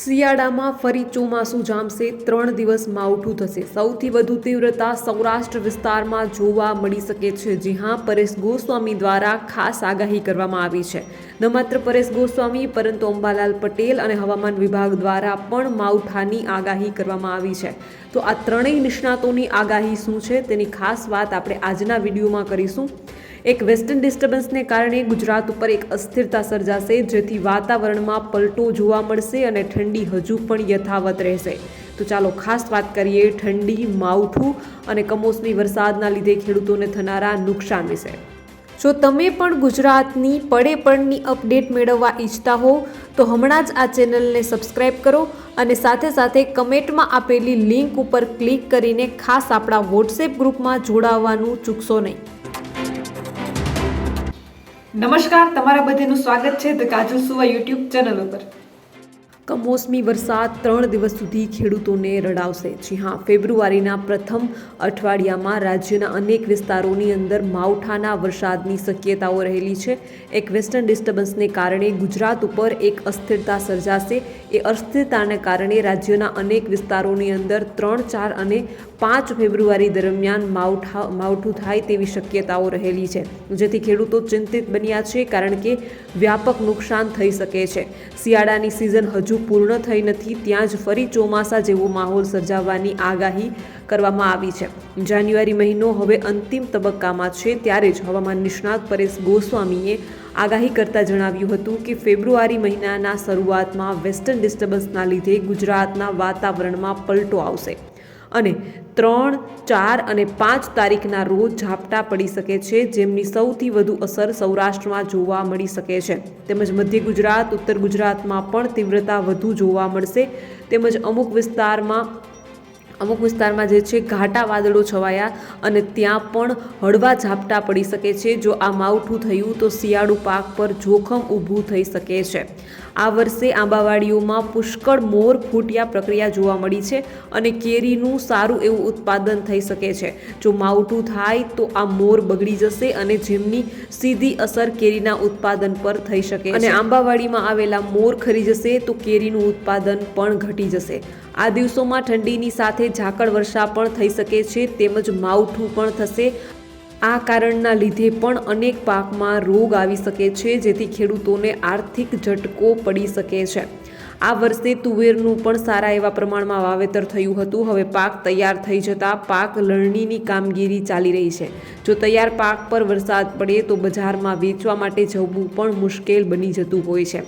શિયાળામાં ફરી ચોમાસું જામશે, ત્રણ દિવસ માવઠું થશે. સૌથી વધુ તીવ્રતા સૌરાષ્ટ્ર વિસ્તારમાં જોવા મળી શકે છે, જી હા, પરેશ ગોસ્વામી દ્વારા ખાસ આગાહી કરવામાં આવી છે. ન માત્ર પરેશ ગોસ્વામી, પરંતુ અંબાલાલ પટેલ અને હવામાન વિભાગ દ્વારા પણ માવઠાની આગાહી કરવામાં આવી છે. તો આ ત્રણેય નિષ્ણાતોની આગાહી શું છે, તેની ખાસ વાત આપણે આજના વિડીયોમાં કરીશું. એક વેસ્ટર્ન ડિસ્ટર્બન્સને કારણે ગુજરાત ઉપર એક અસ્થિરતા સર્જાશે, જેથી વાતાવરણમાં પલટો જોવા મળશે અને ઠંડી હજુ પણ યથાવત રહેશે. તો ચાલો ખાસ વાત કરીએ ઠંડી, માવઠું અને કમોસમી વરસાદના લીધે ખેડૂતોને થનારા નુકસાન વિશે. જો તમે પણ ગુજરાતની પડે પડની અપડેટ મેળવવા ઈચ્છતા હો, તો હમણાં જ આ ચેનલને સબસ્ક્રાઇબ કરો અને સાથે સાથે કમેન્ટમાં આપેલી લિંક ઉપર ક્લિક કરીને ખાસ આપણા વોટ્સએપ ગ્રુપમાં જોડાવવાનું ચૂકશો નહીં. નમસ્કાર તમારા બધાનું સ્વાગત છે ધ કાજલ સુવા યુટ્યુબ ચેનલ ઉપર. કમોસમી વરસાદ ત્રણ દિવસ સુધી ખેડૂતોને રડાવશે. જી હા, ફેબ્રુઆરીના પ્રથમ અઠવાડિયામાં રાજ્યના અનેક વિસ્તારોની અંદર માવઠાના વરસાદની શક્યતાઓ રહેલી છે. એક વેસ્ટર્ન ડિસ્ટર્બન્સને કારણે ગુજરાત ઉપર એક અસ્થિરતા સર્જાશે. એ અસ્થિરતાને કારણે રાજ્યના અનેક વિસ્તારોની અંદર ત્રણ, ચાર અને પાંચ ફેબ્રુઆરી દરમિયાન માવઠા, માવઠું થાય તેવી શક્યતાઓ રહેલી છે. જેથી ખેડૂતો ચિંતિત બન્યા છે કારણ કે વ્યાપક નુકસાન થઈ શકે છે. શિયાળાની સિઝન હજુ પૂર્ણ થઈ નથી, ત્યાં જ ફરી ચોમાસા જેવો માહોલ સર્જાવવાની આગાહી કરવામાં આવી છે. જાન્યુઆરી મહિનો હવે અંતિમ તબક્કામાં છે, ત્યારે જ હવામાન નિષ્ણાત પરેશ ગોસ્વામીએ આગાહી કરતા જણાવ્યું હતું કે ફેબ્રુઆરી મહિનાના શરૂઆતમાં વેસ્ટર્ન ડિસ્ટર્બન્સના લીધે ગુજરાતના વાતાવરણમાં પલટો આવશે. અને ત્રણ, ચાર અને પાંચ તારીખના રોજ ઝાપટા પડી શકે છે, જેમની સૌથી વધુ અસર સૌરાષ્ટ્રમાં જોવા મળી શકે છે. તેમજ મધ્ય ગુજરાત, ઉત્તર ગુજરાતમાં પણ તીવ્રતા વધુ જોવા મળશે. તેમજ અમુક વિસ્તારમાં અમુક વિસ્તારમાં જે છે ઘાટા વાદળો છવાયા અને ત્યાં પણ હળવા ઝાપટા પડી શકે છે. જો આ માવઠું થયું તો શિયાળુ પાક પર જોખમ ઊભું થઈ શકે છે. આ વર્ષે આંબાવાડીઓમાં પુષ્કળ મોર ફૂટ્યા પ્રક્રિયા જોવા મળી છે અને કેરીનું સારું એવું ઉત્પાદન થઈ શકે છે. જો માવઠું થાય તો આ મોર બગડી જશે અને જેમની સીધી અસર કેરીના ઉત્પાદન પર થઈ શકે અને આંબાવાડીમાં આવેલા મોર ખરી જશે તો કેરીનું ઉત્પાદન પણ ઘટી જશે. આ દિવસોમાં ઠંડીની સાથે ઝાકળ વર્ષા પણ થઈ શકે છે, તેમજ માવઠું પણ થશે. આ કારણના લીધે પણ અનેક પાકમાં રોગ આવી શકે છે, જેથી ખેડૂતોને આર્થિક ઝટકો પડી શકે છે. આ વર્ષે તુવેરનું પણ સારા એવા પ્રમાણમાં વાવેતર થયું હતું. હવે પાક તૈયાર થઈ જતાં પાક લણણીની કામગીરી ચાલી રહી છે. જો તૈયાર પાક પર વરસાદ પડે તો બજારમાં વેચવા માટે જવું પણ મુશ્કેલ બની જતું હોય છે.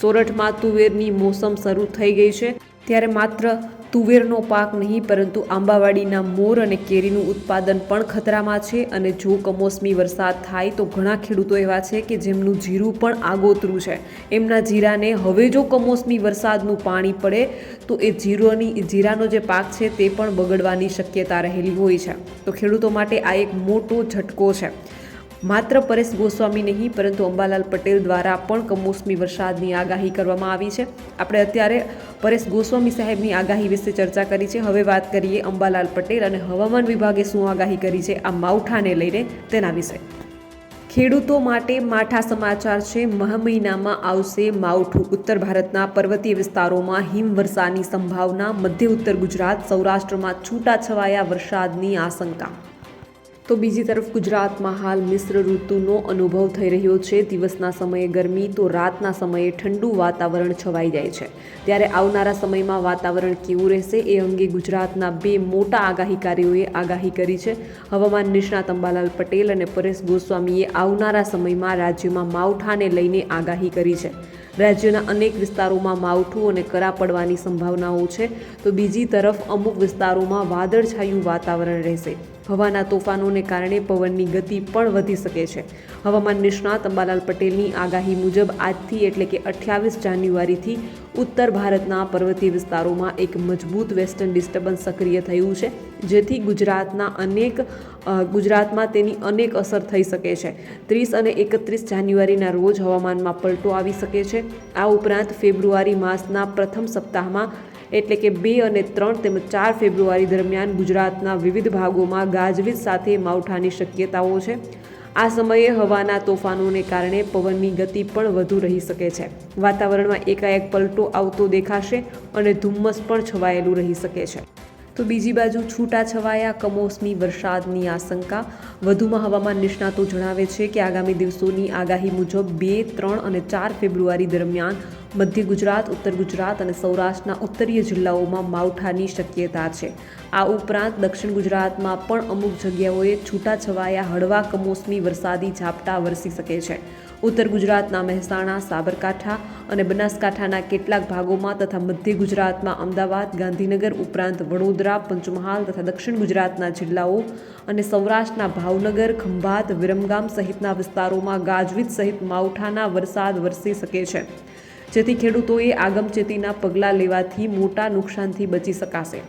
સોરઠમાં તુવેરની મોસમ શરૂ થઈ ગઈ છે. ત્યારે માત્ર તુવેરનો પાક નહીં, પરંતુ આંબાવાડીના મોર અને કેરીનું ઉત્પાદન પણ ખતરામાં છે અને જો કમોસમી વરસાદ થાય તો ઘણા ખેડૂતો એવા છે કે જેમનું જીરું પણ આગોતરું છે. એમના જીરાને હવે જો કમોસમી વરસાદનું પાણી પડે તો એ જીરોની, જીરાનો જે પાક છે તે પણ બગડવાની શક્યતા રહેલી હોય છે. તો ખેડૂતો માટે આ એક મોટો ઝટકો છે. માત્ર પરેશ ગોસ્વામી નહીં, પરંતુ અંબાલાલ પટેલ દ્વારા પણ કમોસમી વરસાદની આગાહી કરવામાં આવી છે. આપણે અત્યારે પરેશ ગોસ્વામી સાહેબની આગાહી વિશે ચર્ચા કરી છે. હવે વાત કરીએ અંબાલાલ પટેલ અને હવામાન વિભાગે શું આગાહી કરી છે, આ માવઠાને લઈને તેના વિશે. ખેડૂતો માટે માઠા સમાચાર છે, મહ મહિનામાં આવશે માવઠું. ઉત્તર ભારતના પર્વતીય વિસ્તારોમાં હિમવર્ષાની સંભાવના, મધ્ય ઉત્તર ગુજરાત, સૌરાષ્ટ્રમાં છૂટાછવાયા વરસાદની આશંકા. તો બીજી તરફ ગુજરાતમાં હાલ મિશ્ર ઋતુનો અનુભવ થઈ રહ્યો છે. દિવસના સમયે ગરમી, તો રાતના સમયે ઠંડુ વાતાવરણ છવાઈ જાય છે. ત્યારે આવનારા સમયમાં વાતાવરણ કેવું રહેશે એ અંગે ગુજરાતના બે મોટા આગાહીકારીઓએ આગાહી કરી છે. હવામાન નિષ્ણાત અંબાલાલ પટેલ અને પરેશ ગોસ્વામીએ આવનારા સમયમાં રાજ્યમાં માવઠાને લઈને આગાહી કરી છે. રાજ્યના અનેક વિસ્તારોમાં માવઠું અને કરા પડવાની સંભાવનાઓ છે. તો બીજી તરફ અમુક વિસ્તારોમાં વાદળછાયું વાતાવરણ રહેશે. હવાના તોફાનોને કારણે પવનની ગતિ પણ વધી શકે છે. હવામાન નિષ્ણાત અંબાલાલ પટેલની આગાહી મુજબ આજથી એટલે કે અઠ્યાવીસ જાન્યુઆરીથી ઉત્તર ભારતના પર્વતીય વિસ્તારોમાં એક મજબૂત વેસ્ટર્ન ડિસ્ટર્બન્સ સક્રિય થયું છે, જેથી ગુજરાતના અનેક ગુજરાતમાં તેની અનેક અસર થઈ શકે છે. ત્રીસ અને એકત્રીસ જાન્યુઆરીના રોજ હવામાનમાં પલટો આવી શકે છે. આ ઉપરાંત ફેબ્રુઆરી માસના પ્રથમ સપ્તાહમાં એટલે કે બે અને ત્રણ તેમજ ચાર ફેબ્રુઆરી દરમિયાન ગુજરાતના વિવિધ ભાગોમાં ગાજવીજ સાથે માવઠાની શક્યતાઓ છે. આ સમયે હવાના તોફાનોને કારણે પવનની ગતિ પણ વધુ રહી શકે છે. વાતાવરણમાં એકાએક પલટો આવતો દેખાશે અને ધુમ્મસ પણ છવાયેલું રહી શકે છે. તો બીજી બાજુ છૂટા છવાયા કમોસમી વરસાદની આશંકા. વધુમાં હવામાન નિષ્ણાતો જણાવે છે કે આગામી દિવસોની આગાહી મુજબ બે, ત્રણ અને ચાર ફેબ્રુઆરી દરમિયાન મધ્ય ગુજરાત, ઉત્તર ગુજરાત અને સૌરાષ્ટ્રના ઉત્તરીય જિલ્લાઓમાં માવઠાની શક્યતા છે. આ ઉપરાંત દક્ષિણ ગુજરાતમાં પણ અમુક જગ્યાઓએ છૂટાછવાયા હળવા કમોસમી વરસાદી ઝાપટા વરસી શકે છે. ઉત્તર ગુજરાતના મહેસાણા, સાબરકાંઠા અને બનાસકાંઠાના કેટલાક ભાગોમાં તથા મધ્ય ગુજરાતમાં અમદાવાદ, ગાંધીનગર ઉપરાંત વડોદરા, પંચમહાલ તથા દક્ષિણ ગુજરાતના જિલ્લાઓ અને સૌરાષ્ટ્રના ભાવનગર, ખંભાત, વિરમગામ સહિતના વિસ્તારોમાં ગાજવીજ સહિત માવઠાના વરસાદ વરસી શકે છે. જેથી ખેડૂતોએ આગમચેતીના પગલાં લેવાથી મોટા નુકસાનથી બચી શકાશે.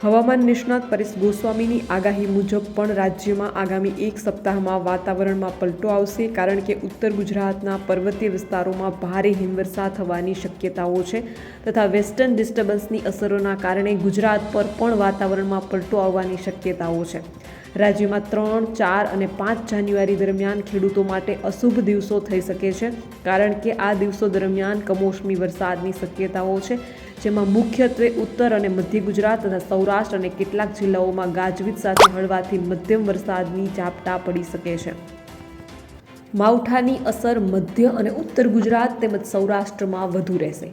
હવામાન નિષ્ણાત પરેશ ગોસ્વામીની આગાહી મુજબ પણ રાજ્યમાં આગામી એક સપ્તાહમાં વાતાવરણમાં પલટો આવશે કારણ કે ઉત્તર ગુજરાતના પર્વતીય વિસ્તારોમાં ભારે હિમવર્ષા થવાની શક્યતાઓ છે તથા વેસ્ટર્ન ડિસ્ટર્બન્સની અસરોના કારણે ગુજરાત પર પણ વાતાવરણમાં પલટો આવવાની શક્યતાઓ છે. રાજ્યમાં ત્રણ, ચાર અને પાંચ જાન્યુઆરી દરમિયાન ખેડૂતો માટે અશુભ દિવસો થઈ શકે છે કારણ કે આ દિવસો દરમિયાન કમોસમી વરસાદની શક્યતાઓ છે જેમાં મુખ્યત્વે ઉત્તર અને મધ્ય ગુજરાત તથા સૌરાષ્ટ્ર અને કેટલાક જિલ્લાઓમાં ગાજવીજ સાથે હળવાથી મધ્યમ વરસાદની ઝાપટા પડી શકે છે. માવઠાની અસર મધ્ય અને ઉત્તર ગુજરાત તેમજ સૌરાષ્ટ્રમાં વધુ રહેશે.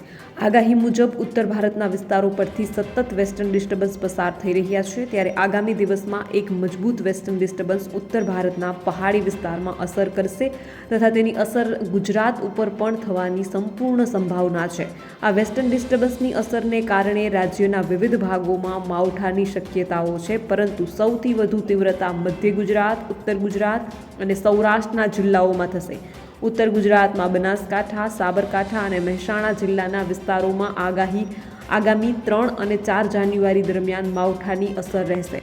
આગાહી મુજબ ઉત્તર ભારતના વિસ્તારો પરથી સતત વેસ્ટર્ન ડિસ્ટર્બન્સ પસાર થઈ રહ્યા છે. ત્યારે આગામી દિવસમાં એક મજબૂત વેસ્ટર્ન ડિસ્ટર્બન્સ ઉત્તર ભારતના પહાડી વિસ્તારમાં અસર કરશે તથા તેની અસર ગુજરાત ઉપર પણ થવાની સંપૂર્ણ સંભાવના છે. આ વેસ્ટર્ન ડિસ્ટર્બન્સની અસરને કારણે રાજ્યના વિવિધ ભાગોમાં માવઠાની શક્યતાઓ છે, પરંતુ સૌથી વધુ તીવ્રતા મધ્ય ગુજરાત, ઉત્તર ગુજરાત અને સૌરાષ્ટ્રના જિલ્લાઓમાં થશે. ઉત્તર ગુજરાતમાં બનાસકાંઠા, સાબરકાંઠા અને મહેસાણા જિલ્લાના વિસ્તારોમાં આગાહી આગામી ત્રણ અને ચાર જાન્યુઆરી દરમિયાન માવઠાની અસર રહેશે.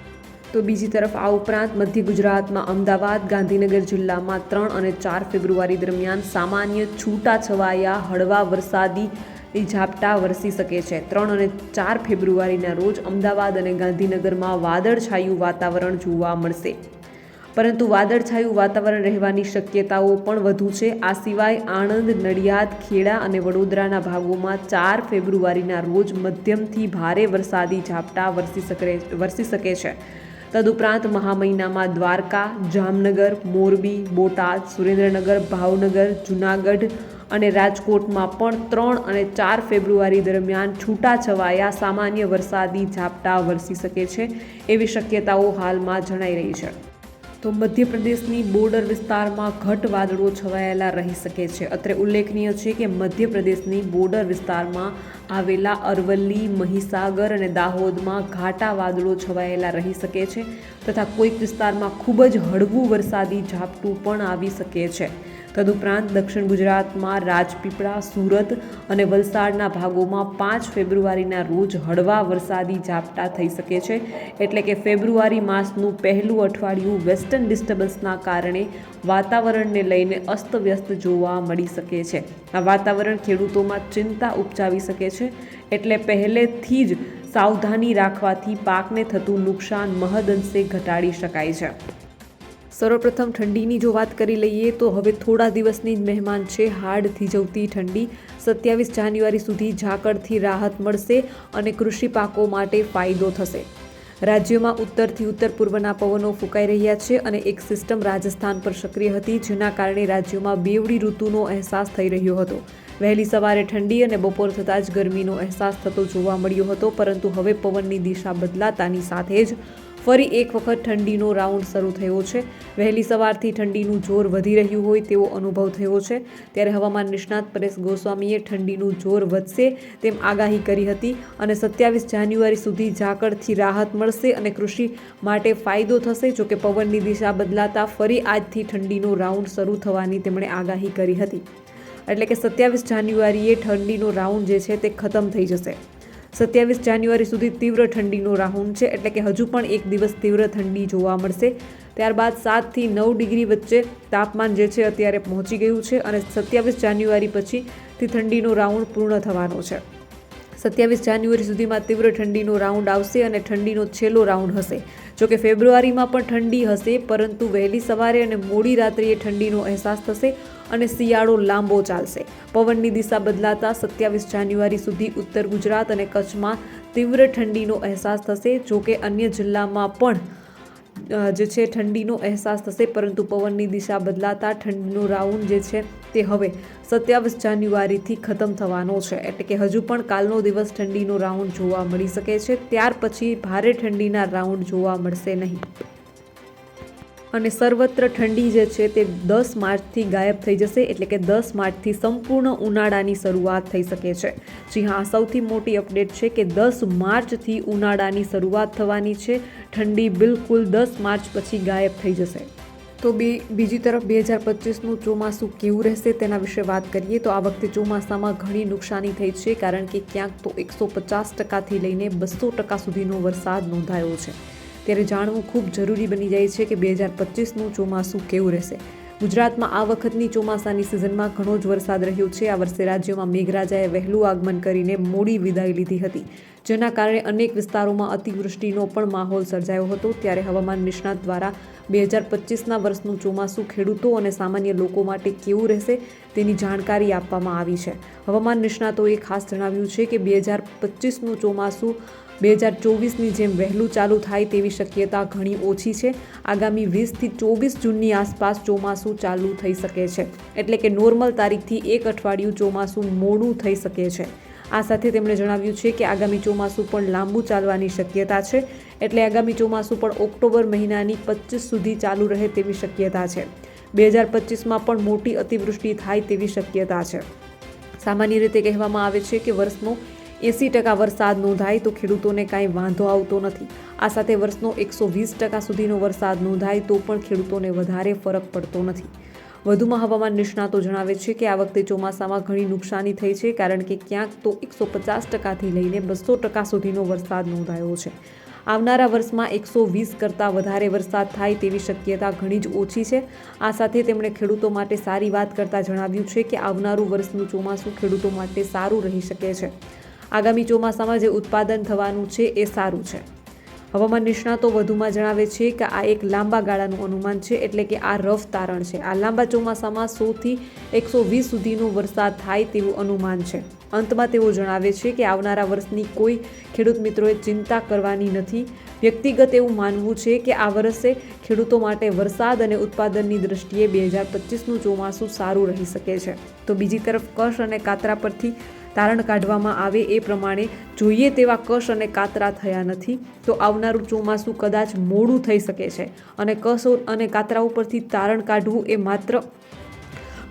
તો બીજી તરફ આ ઉપરાંત મધ્ય ગુજરાતમાં અમદાવાદ, ગાંધીનગર જિલ્લામાં ત્રણ અને ચાર ફેબ્રુઆરી દરમિયાન સામાન્ય છૂટા છવાયા હળવા વરસાદી ઝાપટા વરસી શકે છે. ત્રણ અને ચાર ફેબ્રુઆરીના રોજ અમદાવાદ અને ગાંધીનગરમાં વાદળછાયું વાતાવરણ જોવા મળશે. પરંતુ વાદળછાયું વાતાવરણ રહેવાની શક્યતાઓ પણ વધુ છે. આ સિવાય આણંદ, નડિયાદ, ખેડા અને વડોદરાના ભાગોમાં ચાર ફેબ્રુઆરીના રોજ મધ્યમથી ભારે વરસાદી ઝાપટા વરસી શકે વરસી શકે છે. તદુપરાંત મહા મહિનામાં દ્વારકા, જામનગર, મોરબી, બોટાદ, સુરેન્દ્રનગર, ભાવનગર, જૂનાગઢ અને રાજકોટમાં પણ ત્રણ અને ચાર ફેબ્રુઆરી દરમિયાન છૂટાછવાયા સામાન્ય વરસાદી ઝાપટા વરસી શકે છે એવી શક્યતાઓ હાલમાં જણાઈ રહી છે. તો મધ્યપ્રદેશની બોર્ડર વિસ્તારમાં ઘટ વાદળો છવાયેલા રહી શકે છે. અત્રે ઉલ્લેખનીય છે કે મધ્યપ્રદેશની બોર્ડર વિસ્તારમાં આવેલા અરવલ્લી, મહીસાગર અને દાહોદમાં ઘાટા વાદળો છવાયેલા રહી શકે છે તથા કોઈક વિસ્તારમાં ખૂબ જ હળવું વરસાદી ઝાપટું પણ આવી શકે છે. તદુપરાંત દક્ષિણ ગુજરાતમાં રાજપીપળા, સુરત અને વલસાડના ભાગોમાં પાંચ ફેબ્રુઆરીના રોજ હળવા વરસાદી ઝાપટા થઈ શકે છે. એટલે કે ફેબ્રુઆરી માસનું પહેલું અઠવાડિયું વેસ્ટર્ન ડિસ્ટર્બન્સના કારણે વાતાવરણને લઈને અસ્તવ્યસ્ત જોવા મળી શકે છે. આ વાતાવરણ ખેડૂતોમાં ચિંતા ઉપજાવી શકે છે. એટલે પહેલેથી જ સાવધાની રાખવાથી પાકને થતું નુકસાન મહદઅંશે ઘટાડી શકાય છે. સર્વપ્રથમ ઠંડીની જો વાત કરી લઈએ તો હવે થોડા દિવસની જ મહેમાન છે. હાડ થીજવતી ઠંડી. સત્યાવીસ જાન્યુઆરી સુધી ઝાકળથી રાહત મળશે અને કૃષિ પાકો માટે ફાયદો થશે. રાજ્યમાં ઉત્તરથી ઉત્તર પૂર્વના પવનો ફૂંકાઈ રહ્યા છે અને એક સિસ્ટમ રાજસ્થાન પર સક્રિય હતી, જેના કારણે રાજ્યમાં બેવડી ઋતુનો અહેસાસ થઈ રહ્યો હતો. વહેલી સવારે ઠંડી અને બપોર થતાં જ ગરમીનો અહેસાસ થતો જોવા મળ્યો હતો, પરંતુ હવે પવનની દિશા બદલાતાની સાથે જ ફરી એક વખત ઠંડીનો રાઉન્ડ શરૂ થયો છે. વહેલી સવારથી ઠંડીનું જોર વધી રહ્યું હોય તેવો અનુભવ થયો છે. ત્યારે હવામાન નિષ્ણાત પરેશ ગોસ્વામીએ ઠંડીનું જોર વધશે તેમ આગાહી કરી હતી અને સત્યાવીસ જાન્યુઆરી સુધી ઝાકળથી રાહત મળશે અને કૃષિ માટે ફાયદો થશે. જોકે પવનની દિશા બદલાતા ફરી આજથી ઠંડીનો રાઉન્ડ શરૂ થવાની તેમણે આગાહી કરી હતી. એટલે કે સત્યાવીસ જાન્યુઆરીએ ઠંડીનો રાઉન્ડ જે છે તે ખતમ થઈ જશે. સત્યાવીસ જાન્યુઆરી સુધી તીવ્ર ઠંડીનો રાઉન્ડ છે, એટલે કે હજુ પણ એક દિવસ તીવ્ર ઠંડી જોવા મળશે. ત્યારબાદ સાતથી નવ ડિગ્રી વચ્ચે તાપમાન જે છે અત્યારે પહોંચી ગયું છે અને સત્યાવીસ જાન્યુઆરી પછીથી ઠંડીનો રાઉન્ડ પૂર્ણ થવાનો છે. સત્યાવીસ જાન્યુઆરી સુધીમાં તીવ્ર ઠંડીનો રાઉન્ડ આવશે અને ઠંડીનો છેલ્લો રાઉન્ડ હશે. જોકે ફેબ્રુઆરીમાં પણ ઠંડી હશે, પરંતુ વહેલી સવારે અને મોડી રાત્રિએ ઠંડીનો અહેસાસ થશે. અને શિયાળો લાંબો ચાલશે. પવનની દિશા બદલાતા સત્યાવીસ જાન્યુઆરી સુધી ઉત્તર ગુજરાત અને કચ્છમાં તીવ્ર ઠંડીનો અહેસાસ થશે. જોકે અન્ય જિલ્લામાં પણ જે છે ઠંડીનો અહેસાસ થશે, પરંતુ પવનની દિશા બદલાતા ઠંડીનો રાઉન્ડ જે છે તે હવે સત્યાવીસ જાન્યુઆરીથી ખતમ થવાનો છે. એટલે કે હજુ પણ કાલનો દિવસ ઠંડીનો રાઉન્ડ જોવા મળી શકે છે. ત્યાર પછી ભારે ઠંડીના રાઉન્ડ જોવા મળશે નહીં. અને સર્વત્ર ઠંડી જે છે તે દસ માર્ચથી ગાયબ થઈ જશે, એટલે કે દસ માર્ચથી સંપૂર્ણ ઉનાળાની શરૂઆત થઈ શકે છે. જી હા, સૌથી મોટી અપડેટ છે કે દસ માર્ચથી ઉનાળાની શરૂઆત થવાની છે. ઠંડી બિલકુલ દસ માર્ચ પછી ગાયબ થઈ જશે. તો બે, બીજી તરફ બે હજાર પચીસનું ચોમાસું કેવું રહેશે તેના વિશે વાત કરીએ તો આ વખતે ચોમાસામાં ઘણી નુકસાની થઈ છે, કારણ કે ક્યાંક તો એકસો પચાસ ટકાથી લઈને બસો ટકા સુધીનો વરસાદ નોંધાયો છે. ત્યારે જાણવું ખૂબ જરૂરી બની જાય છે કે બે હજાર પચીસનું ચોમાસું કેવું રહેશે. ગુજરાતમાં આ વખતની ચોમાસાની સિઝનમાં ઘણો જ વરસાદ રહ્યો છે. આ વર્ષે રાજ્યમાં મેઘરાજાએ વહેલું આગમન કરીને મોડી વિદાય લીધી હતી. જેના કારણે અનેક વિસ્તારોમાં અતિવૃષ્ટિનો પણ માહોલ સર્જાયો હતો. ત્યારે હવામાન નિષ્ણાત દ્વારા બે હજાર પચીસના વર્ષનું ચોમાસું ખેડૂતો અને સામાન્ય લોકો માટે કેવું રહેશે તેની જાણકારી આપવામાં આવી છે. હવામાન નિષ્ણાતોએ ખાસ જણાવ્યું છે કે બે હજાર પચીસનું ચોમાસું બે હજાર ચોવીસની જેમ વહેલું ચાલુ થાય તેવી શક્યતા ઘણી ઓછી છે. આગામી વીસથી ચોવીસ જૂનની આસપાસ ચોમાસું ચાલુ થઈ શકે છે. એટલે કે નોર્મલ તારીખથી એક અઠવાડિયું ચોમાસું મોડું થઈ શકે છે. આ સાથે તેમણે જણાવ્યું છે કે આગામી ચોમાસું પણ લાંબુ ચાલવાની શક્યતા છે. એટલે આગામી ચોમાસું પણ ઓક્ટોબર મહિનાની પચીસ સુધી ચાલુ રહે તેવી શક્યતા છે. બે હજાર પચીસમાં પણ મોટી અતિવૃષ્ટિ થાય તેવી શક્યતા છે. સામાન્ય રીતે કહેવામાં આવે છે કે વર્ષનો એંસી ટકા વરસાદ નોંધાય તો ખેડૂતોને કાંઈ વાંધો આવતો નથી. આ સાથે વર્ષનો એકસો વીસ ટકા સુધીનો વરસાદ નોંધાય તો પણ ખેડૂતોને વધારે ફરક પડતો નથી. વધુમાં હવામાન નિષ્ણાતો જણાવે છે કે આ વખતે ચોમાસામાં ઘણી નુકસાની થઈ છે કારણ કે ક્યાંક તો એકસો પચાસ ટકાથી લઈને બસો ટકા સુધીનો વરસાદ નોંધાયો છે. આવનારા વર્ષમાં એકસો વીસ કરતાં વધારે વરસાદ થાય તેવી શક્યતા ઘણી જ ઓછી છે. આ સાથે તેમણે ખેડૂતો માટે સારી વાત કરતાં જણાવ્યું છે કે આવનારું વર્ષનું ચોમાસું ખેડૂતો માટે સારું રહી શકે છે. આગામી ચોમાસામાં જે ઉત્પાદન થવાનું છે એ સારું છે. હવામાન નિષ્ણાતો વધુમાં જણાવે છે કે આ એક લાંબા ગાળાનું અનુમાન છે એટલે કે આ રફ તારણ છે. આ લાંબા ચોમાસામાં સોથી એકસો વીસ સુધીનો વરસાદ થાય તેવું અનુમાન છે. અંતમાં તેઓ જણાવે છે કે આવનારા વર્ષની કોઈ ખેડૂત મિત્રોએ ચિંતા કરવાની નથી. વ્યક્તિગત એવું માનવું છે કે આ વર્ષે ખેડૂતો માટે વરસાદ અને ઉત્પાદનની દ્રષ્ટિએ બે હજાર પચીસનું ચોમાસું સારું રહી શકે છે. તો બીજી તરફ કશ અને કાતરા પરથી તારણ કાઢવામાં આવે એ પ્રમાણે જોઈએ તેવા કશ અને કાતરા થયા નથી. તો આવનારું ચોમાસું કદાચ મોડું થઈ શકે છે. અને કસ અને કાતરા ઉપરથી તારણ કાઢવું એ માત્ર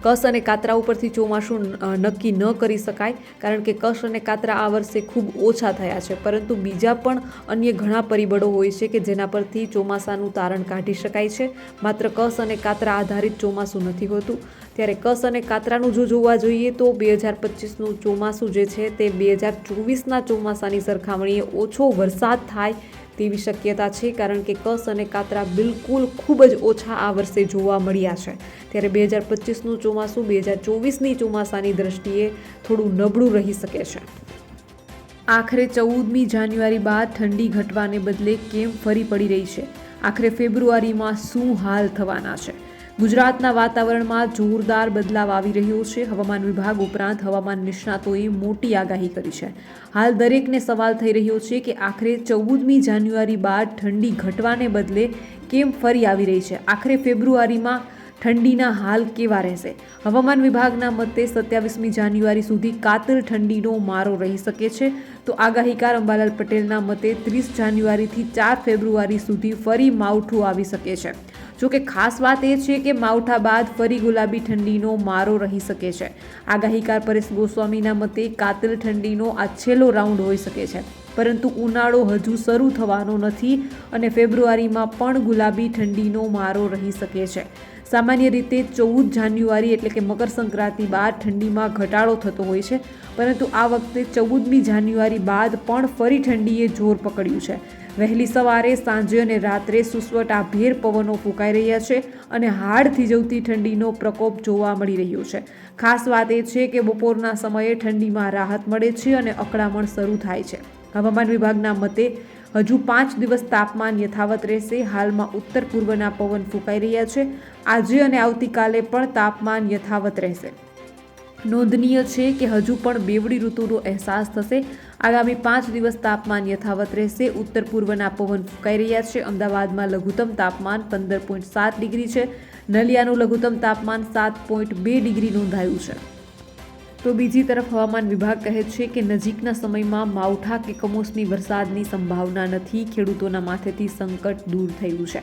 કસ અને કાતરા ઉપરથી ચોમાસું નક્કી ન કરી શકાય, કારણ કે કશ અને કાતરા આ વર્ષે ખૂબ ઓછા થયા છે. પરંતુ બીજા પણ અન્ય ઘણા પરિબળો હોય છે કે જેના પરથી ચોમાસાનું તારણ કાઢી શકાય છે. માત્ર કસ અને કાતરા આધારિત ચોમાસું નથી હોતું. ત્યારે કસ અને કાતરાનું જો જોવા જોઈએ તો બે હજાર પચીસનું ચોમાસું જે છે તે બે હજાર ચોવીસના ચોમાસાની સરખામણીએ ઓછો વરસાદ થાય તેવી શક્યતા છે કારણ કે કસ અને કાતરા બિલકુલ ખૂબ જ ઓછા આ વર્ષે જોવા મળ્યા છે. ત્યારે બે હજાર પચીસનું ચોમાસું, બે હજાર ચોવીસની ચોમાસાની દ્રષ્ટિએ થોડું નબળું રહી શકે છે. આખરે ચૌદમી જાન્યુઆરી બાદ ઠંડી ઘટવાને બદલે કેમ ફરી પડી રહી છે? આખરે ફેબ્રુઆરીમાં શું હાલ થવાના છે? ગુજરાતના વાતાવરણમાં જોરદાર બદલાવ આવી રહ્યો છે. હવામાન વિભાગ ઉપરાંત હવામાન નિષ્ણાતોએ મોટી આગાહી કરી છે. હાલ દરેકને સવાલ થઈ રહ્યો છે કે આખરે ચૌદમી જાન્યુઆરી બાદ ઠંડી ઘટવાને બદલે કેમ ફરી આવી રહી છે? આખરે ફેબ્રુઆરીમાં ઠંડીના હાલ કેવા રહેશે? હવામાન વિભાગના મતે સત્યાવીસમી જાન્યુઆરી સુધી કાતર ઠંડીનો મારો રહી શકે છે. તો આગાહીકાર અંબાલાલ પટેલના મતે ત્રીસ જાન્યુઆરીથી ચાર ફેબ્રુઆરી સુધી ફરી માવઠું આવી શકે છે. જો કે ખાસ વાત એ છે કે માવઠા બાદ ફરી ગુલાબી ઠંડીનો મારો રહી શકે છે. આગાહીકાર પરેશ ગોસ્વામીના મતે કાતિલ ઠંડીનો આ છેલ્લો રાઉન્ડ હોઈ શકે છે. પરંતુ ઉનાળો હજુ શરૂ થવાનો નથી અને ફેબ્રુઆરીમાં પણ ગુલાબી ઠંડીનો મારો રહી શકે છે. સામાન્ય રીતે ચૌદ જાન્યુઆરી એટલે કે મકરસંક્રાંતિ બાદ ઠંડીમાં ઘટાડો થતો હોય છે. પરંતુ આ વખતે ચૌદમી જાન્યુઆરી બાદ પણ ફરી ઠંડીએ જોર પકડ્યું છે. વહેલી સવારે, સાંજે અને રાત્રે સુસવટાભેર પવનો ફૂંકાઈ રહ્યા છે અને હાડ થીજવતી ઠંડીનો પ્રકોપ જોવા મળી રહ્યો છે. ખાસ વાત એ છે કે બપોરના સમયે ઠંડીમાં રાહત મળે છે અને અકળામણ શરૂ થાય છે. હવામાન વિભાગના મતે, હજુ પાંચ દિવસ તાપમાન યથાવત રહેશે. હાલમાં ઉત્તર પૂર્વના પવન ફૂંકાઈ રહ્યા છે. આજે અને આવતીકાલે પણ તાપમાન યથાવત રહેશે. નોંધનીય છે કે હજુ પણ બેવડી ઋતુનો અહેસાસ થશે. આગામી પાંચ દિવસ તાપમાન યથાવત રહેશે. ઉત્તર પૂર્વના પવન ફૂંકાઈ રહ્યા છે. અમદાવાદમાં લઘુત્તમ તાપમાન પંદર પોઈન્ટ સાત ડિગ્રી છે. નલિયાનું લઘુત્તમ તાપમાન સાત પોઈન્ટ બે ડિગ્રી નોંધાયું છે. તો બીજી તરફ હવામાન વિભાગ કહે છે કે નજીકના સમયમાં માવઠા કે કમોસમી વરસાદની સંભાવના નથી. ખેડૂતોના માથેથી સંકટ દૂર થયું છે.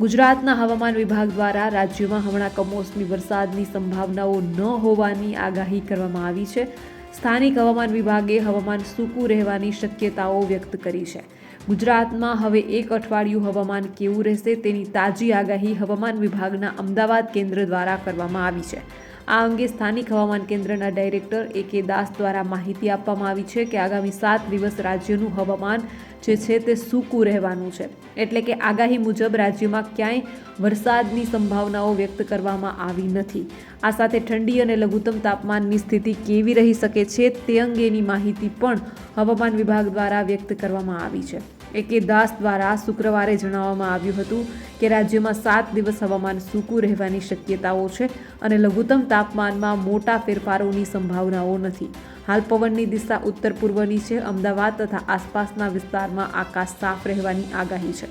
ગુજરાતના હવામાન વિભાગ દ્વારા રાજ્યમાં હમણાં કમોસમી વરસાદની સંભાવનાઓ ન હોવાની આગાહી કરવામાં આવી છે. સ્થાનિક હવામાન વિભાગે હવામાન સૂકું રહેવાની શક્યતાઓ વ્યક્ત કરી છે. ગુજરાતમાં હવે એક અઠવાડિયું હવામાન કેવું રહેશે તેની તાજી આગાહી હવામાન વિભાગના અમદાવાદ કેન્દ્ર દ્વારા કરવામાં આવી છે. આ અંગે સ્થાનિક હવામાન કેન્દ્રના ડાયરેક્ટર એ કે દાસ દ્વારા માહિતી આપવામાં આવી છે કે આગામી સાત દિવસ રાજ્યનું હવામાન જે છે તે સૂકું રહેવાનું છે. એટલે કે આગાહી મુજબ રાજ્યમાં ક્યાંય વરસાદની સંભાવનાઓ વ્યક્ત કરવામાં આવી નથી. આ સાથે ઠંડી અને લઘુત્તમ તાપમાનની સ્થિતિ કેવી રહી શકે છે તે અંગેની માહિતી પણ હવામાન વિભાગ દ્વારા વ્યક્ત કરવામાં આવી છે. એકે દાસ દ્વારા શુક્રવારે જણાવવામાં આવ્યું હતું કે રાજ્યમાં સાત દિવસ હવામાન સૂકું રહેવાની શક્યતાઓ છે અને લઘુત્તમ તાપમાનમાં મોટા ફેરફારોની સંભાવનાઓ નથી. હાલ પવનની દિશા ઉત્તર પૂર્વની છે. અમદાવાદ તથા આસપાસના વિસ્તારમાં આકાશ સાફ રહેવાની આગાહી છે.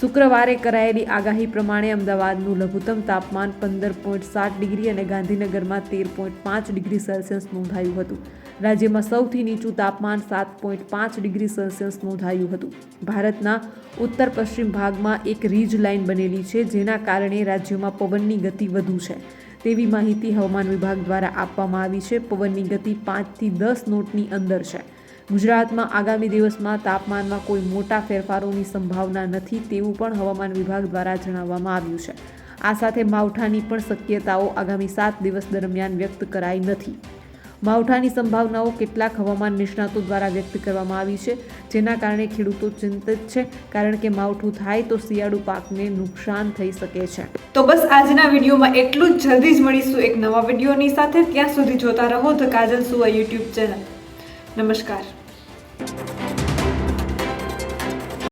શુક્રવારે કરાયેલી આગાહી પ્રમાણે અમદાવાદનું લઘુત્તમ તાપમાન પંદર પોઈન્ટ સાત ડિગ્રી અને ગાંધીનગરમાં તેર પોઈન્ટ પાંચ ડિગ્રી સેલ્સિયસ નોંધાયું હતું. રાજ્યમાં સૌથી નીચું તાપમાન સાત પોઈન્ટ પાંચ ડિગ્રી સેલ્સિયસ નોંધાયું હતું. ભારતના ઉત્તર પશ્ચિમ ભાગમાં એક રીજ લાઇન બનેલી છે, જેના કારણે રાજ્યમાં પવનની ગતિ વધુ છે. તેવી માહિતી હવામાન વિભાગ દ્વારા આપવામાં આવી છે. પવનની ગતિ પાંચથી દસ નોટની અંદર છે. ગુજરાતમાં આગામી દિવસમાં તાપમાનમાં કોઈ મોટા ફેરફારોની સંભાવના નથી તેવું પણ હવામાન વિભાગ દ્વારા જણાવવામાં આવ્યું છે. આ સાથે માવઠાની પણ શક્યતાઓ આગામી સાત દિવસ દરમિયાન વ્યક્ત કરાઈ નથી. માવઠાની સંભાવનાઓ કેટલાક હવામાન નિષ્ણાતો દ્વારા વ્યક્ત કરવામાં આવી છે, જેના કારણે ખેડૂતો ચિંતિત છે, કારણ કે માવઠું થાય તો શિયાળુ પાકને નુકસાન થઈ શકે છે. તો બસ આજના વિડીયોમાં એટલું જ. જલ્દી જ મળીશું એક નવા વિડીયોની સાથે. ત્યાં સુધી જોતા રહો ધ કાજલ સુવા યુટ્યુબ ચેનલ. નમસ્કાર.